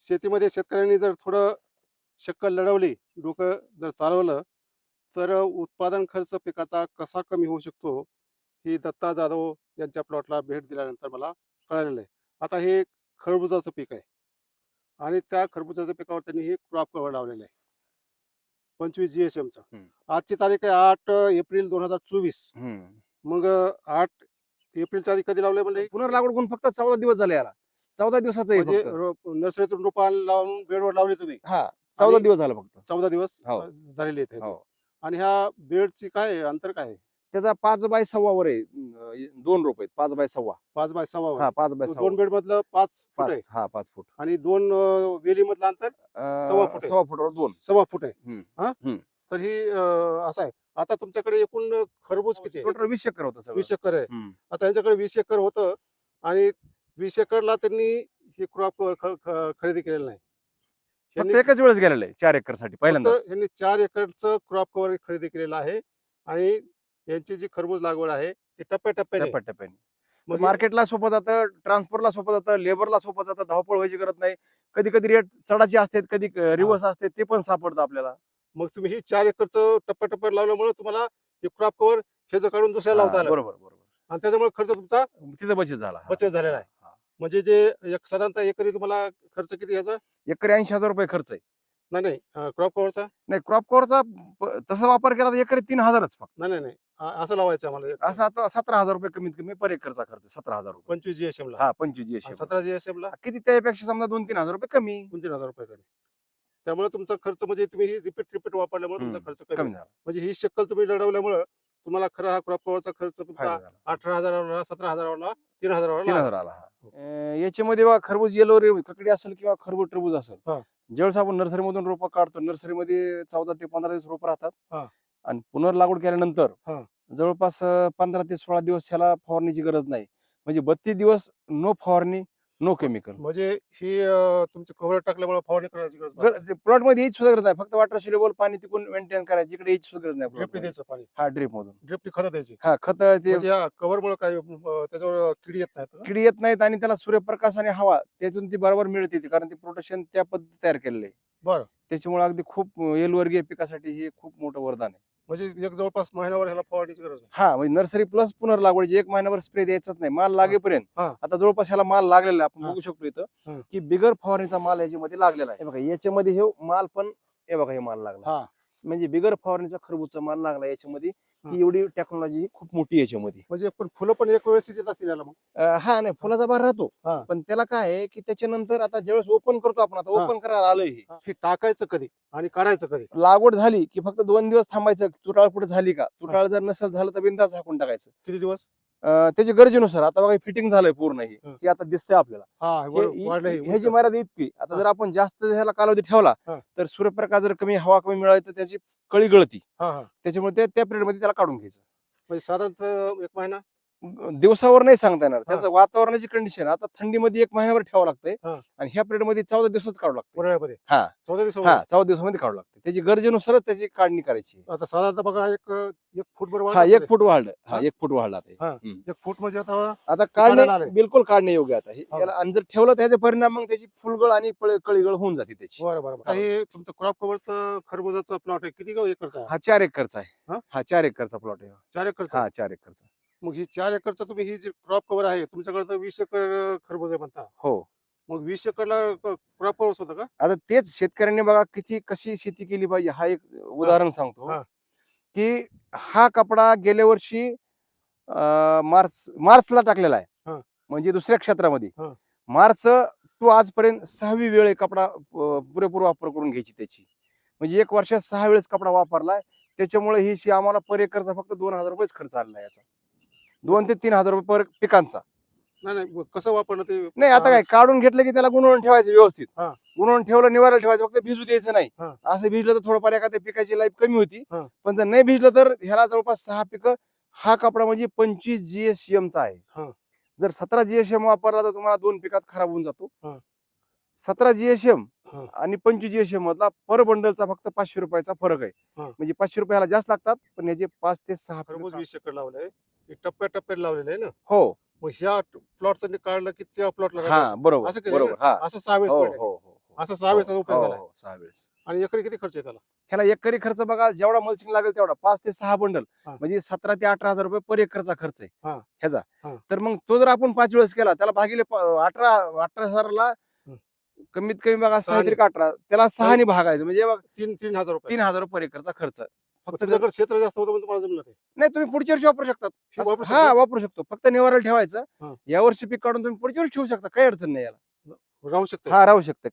शेतीमध्ये शेतकऱ्यांनी जर थोडं शक्कल लढवली डोकं जर चालवलं तर उत्पादन खर्च पिकाचा कसा कमी होऊ शकतो ही दत्ता जाधव यांच्या प्लॉटला भेट दिल्यानंतर मला कळालेलं आहे. आता हे खरबुजाचं पीक आहे आणि त्या खरबुजाच्या पिकावर त्यांनी हे क्रॉप कव्हर लावलेलं आहे. पंचवीस जी एस एमचं हम्म. आजची तारीख आहे आठ एप्रिल दोन हजार चोवीस. मग आठ एप्रिलच्या आधी कधी लावले म्हणजे पुनर्लागवड करून फक्त चौदा दिवस झाले याला. चौदा दिवसाचं आहे म्हणजे फक्त. रो- नर्सरीतून रोपा लावून बेडवर लावली तुम्ही हा चौदा आणि- दिवस झालं फक्त चौदा दिवस हो. अ, झालेले आहेत. हो. आणि ह्या बेडची काय आहे? अंतर काय आहे? त्याचा पाच बाय सव्वा वर आहे अं, दोन रोप आहेत पाच बाय सव्वा पाच बाय सव्वा वर. हा पाच बाय सव्वा दोन बेड मधलं पाच फूट आहे पाच हा पाच फूट आणि दोन वेली मधलं अंतर अं, सव्वा फूट आहे. सव्वा फुटावर दोन सव्वा फूट आहे हम्म. हा हम्म. तर ही अ, असं आहे आता तुमच्याकडे एकूण खरबूज किती आहे टोटल वीस एकर होतं सगळं वीस एकर आहे हम्म. आता यांच्याकडे वीस एकर होतं आणि वीस एकरला त्यांनी ही क्रॉप खरेदी केलेलं नाही. फक्त यांनी एकच वेळेस गेलेलं आहे चार एकरसाठी पहिल्यांदा फक्त यांनी चार एकरचं क्रॉप कव्हर खरेदी केलेलं आहे आणि यांची जी खरबूज लागवड आहे ती टप्प्याटप्प्याने. टप्प्याटप्प्याने. मग मार्केटला सोपं जातं ट्रान्सपोर्टला सोपं जातं लेबरला सोपं जातं धावपळ व्हायची गरज नाही. कधी कधी रेट चढाची असते कधी रिवर्स असते ते पण सापडतं आपल्याला. मग तुम्ही ही चार एकरचं टप्प्याटप्प्यात लावल्यामुळे तुम्हाला हे क्रॉप कव्हर ह्याचं काढून दुसऱ्याला लावता हा, आलं. बरोबर बरोबर. आणि त्याच्यामुळे खर्च तुमचा तिथं बचत झाला हा. बचत झालेला आहे. म्हणजे जे एक साधारणतः एकरी तुम्हाला खर्च किती याचा? एकरी ऐंशी हजार रुपये खर्च आहे. नाही नाही. क्रॉप कव्हरचा? नाही क्रॉप कव्हरचा तसा वापर केला तर एकरी तीन हजारच फक्त. नाही नाही नाही. अ- असं लावायचं आम्हाला. असं आता सतरा हजार रुपये कमीत कमी पर एकरचा खर्च सतरा हजार रुपये. पंचवीस जीएसएम ला. हा पंचवीस GSM. सतरा जीएसएम ला. किती त्यापेक्षा समजा दोन तीन हजार रुपये कमी. दोन तीन हजार रुपये कमी. त्यामुळे तुमचा खर्च म्हणजे तुम्ही रिपीट रिपीट वापरल्यामुळे तुमचा हम्म, खर्च कमी. झाला. म्हणजे ही शक्कल तुम्ही लढवल्यामुळे तुम्हाला खरा हा क्रॉप कव्हरचा खर्च तुमचा फायदा झाला अठरा हजारावर सतरा हजारावर तीन हजारावर तीन आला. हजार आला हा. अं, याच्यामध्ये बघा खरबूज येलो रे ककडी असेल किंवा खरबूज टरबूज असेल हा. ज्यावेळेस आपण नर्सरीमधून रोपं काढतो नर्सरीमध्ये चौदा ते पंधरा दिवस रोपं हा. राहतात आणि पुनर्लागवड केल्यानंतर हा. जवळपास अं, पंधरा ते सोळा दिवस ह्याला फवारणीची गरज नाही म्हणजे बत्तीस दिवस नो फवारणी नो केमिकल म्हणजे ही अं, तुमची कव्हर टाकल्यामुळे फवारणी करायची गरज भासत प्लॉटमध्ये यायची सुद्धा गरज नाही. फक्त वॉटर सिलेबल पाणी तिकून मेंटेन करायची. इकडे यायची सुद्धा गरज नाही ड्रिप plot मध्ये. द्यायचं पाणी. हा ड्रीप मधून. ड्रिप खत द्यायची. हा खत ते म्हणजे या कव्हर मुळे काय अं, त्याच्यावर किडी येत नाहीत ना? किडी येत नाहीत आणि त्याला सूर्यप्रकाश आणि हवा त्यातून ती बरोबर मिळते ती, कारण ती प्रोटेक्शन त्या पद्धती तयार केलेलं आहे. बरं. त्याच्यामुळे अगदी खूप एलवर्गीय पिकासाठी हे खूप मोठं वरदान आहे. म्हणजे एक जवळपास महिन्यावर ह्याला फवारणीची गरज नाही. हा म्हणजे नर्सरी प्लस पुनर्लागवडीची एक महिन्याभर स्प्रे द्यायचाच नाही. माल लागेपर्यंत. हा. आता जवळपास ह्याला माल लागलेला आहे. आपण हा. बघू शकतो इथं. की बिगर फवारणीचा माल याच्यामध्ये लागलेला आहे. हे बघा याच्यामध्ये हे माल पण हे बघा हे माल लागला. हा. म्हणजे बिगर फवारणीचा खरबूजचा माल लागला याच्यामध्ये. हा. एवढी टेक्नॉलॉजी खूप मोठी याच्यामध्ये. म्हणजे पण फुलं पण एक वेळेस येत असतील याला मग? हा नाही फुलाचा भार राहतो. हा. पण त्याला काय आहे की त्याच्यानंतर आता ज्यावेळेस ओपन करतो आपण आता हा. ओपन करायला आलोय हे. हे. टाकायचं कधी आणि काढायचं कधी? लागवड झाली की फक्त दोन दिवस थांबायचं. तुटाळ पुढे झाली का? तुटाळ जर नसेल झालं तर बिंदास झाकून टाकायचं. किती दिवस? त्याच्या गरजेनुसार आता बघा फिटिंग झालंय पूर्ण हे. आता दिसतंय आपल्याला. ह्याची. मर्यादा इतकी. आता. जर आपण जास्त ह्याला कालावधी ठेवला. तर सूर्यप्रकाश जर कमी हवा कमी मिळाली तर त्याची कळी गळती. हा हा. त्याच्यामुळे त्या त्या पिरियडमध्ये त्याला काढून घ्यायचं. म्हणजे साधारणतः एक महिना? दिवसावर नाही सांगता येणार. त्याचं वातावरणाची कंडिशन आता थंडीमध्ये एक महिन्याभर ठेवावं लागतंय. आणि ह्या पिरियडमध्ये चौदा दिवसच काढू लागतं हा. चौदा दिवस हा चौदा दिवसामध्ये काढू लागतं त्याची गरजेनुसारच त्याची काढणी करायची आता साधारणतः बघा एक एक फूट बरोबर हा एक फूट वाढलं. हा? एक फूट वाढला आता. एक फूट म्हणजे आता आता काढणे. बिलकुल काढणे योग्य आता हे. आणि जर ठेवलं त्याचे परिणाम मग त्याची फुलगळ आणि कळीगळ होऊन जाते त्याची. बरं बरं बरं. आता हे. तुमचं क्रॉप कव्हरचं खरबुजाचा प्लॉट आहे. किती एकरचा? हा चार एकरचा आहे. हा? हा चार एकरचा प्लॉट आहे. चार एकरचा? हा चार एकरचा. मग ही चार एकरचा तुम्ही ही जी क्रॉप कव्हर आहे तुमच्याकडे तर वीस एकर खरबूज आहे म्हणता. हो. मग वीस एकरला क्रॉप कव्हर होतं का? आता तेच शेतकऱ्यांनी बघा किती कशी शेती केली पाहिजे हा एक उदाहरण सांगतो. हा. की हा कपडा गेल्या वर्षी अं, मार्च मार्चला टाकलेला आहे. हा. म्हणजे दुसऱ्या क्षेत्रामध्ये. हा. मार्च टू आजपर्यंत सहावी वेळ कपडा अं, पुरेपूर वापर करून घ्यायची त्याची. म्हणजे एक वर्षात सहा वेळेस कपडा वापरलाय. त्याच्यामुळे ही शी आम्हाला पर एकरचा फक्त दोन हजार रुपयेच खर्च आलेला आहे याचा. दोन ते तीन हजार रुपये पर पिकांचा नाही कसं वापरलं ते नाही आता काय काढून घेतलं की त्याला गुणवून ठेवायचं व्यवस्थित हा. गुणवून ठेवलं निवारायला ठेवायचं फक्त भिजू द्यायचं नाही हा. असं भिजलं तर थोडंफार एखाद्या पिकाची लाईफ कमी होती हा. पण जर नाही भिजलं तर ह्याला जवळपास सहा पिकं हा कपडा म्हणजे पंचवीस जीएसएम चा हा. आहे जर सतरा जीएसएम वापरला तर तुम्हाला दोन पिकात खराब होऊन जातो हा. सतरा जीएसएम हा. आणि पंचवीस जीएसएम मधला पर बंडलचा फक्त पाचशे रुपयाचा फरक आहे हा. म्हणजे पाचशे रुपयाला जास्त लागतात पण याचे पाच ते सहा खरबूज वीस एकर लावलंय हे टप्प्या टप्प्यात लावलेलं आहे ना? हो. मग ह्या प्लॉटचं काढलं की त्या प्लॉटला हा बरोबर असं बरोबर हा. असं सहा वेळेस हो. हो हो हो. असा सहा वेळेस त्याचा उपयोग हो, झाला. हो, सहा वेळेस. आणि एकरी किती खर्च आहे त्याला ह्याला एकरी खर्च बघा जेवढा मल्चिंग लागेल तेवढा. पाच ते सहा बंडल. हा. म्हणजे सतरा ते अठरा हजार रुपये पर एकरचा खर्च आहे. हा. ह्याचा. हा. तर मग तो जर आपण पाच वेळेस केला त्याला भागिले प- अठरा अठरा हजारला हं. कमीत कमी बघा सहा सहाने. त्रिक अठरा? त्याला सहाने भागायचं. म्हणजे बघा तीन तीन हजार रुपये. तीन हजार रुपये पर एकरचा खर्च. फक्त क्षेत्र जास्त होतं पण तुम्हाला जमलं नाही. तुम्ही पुढच्या वर्षी वापरू शकतात. हे असं- वापरू हा शकतो? वापरू शकतो. फक्त निवाराला ठेवायचं. या वर्षी पीक काढून तुम्ही पुढच्या वर्षी ठेवू शकता. काही अडचण नाही याला. राहू शकते. हा राहू शकतं.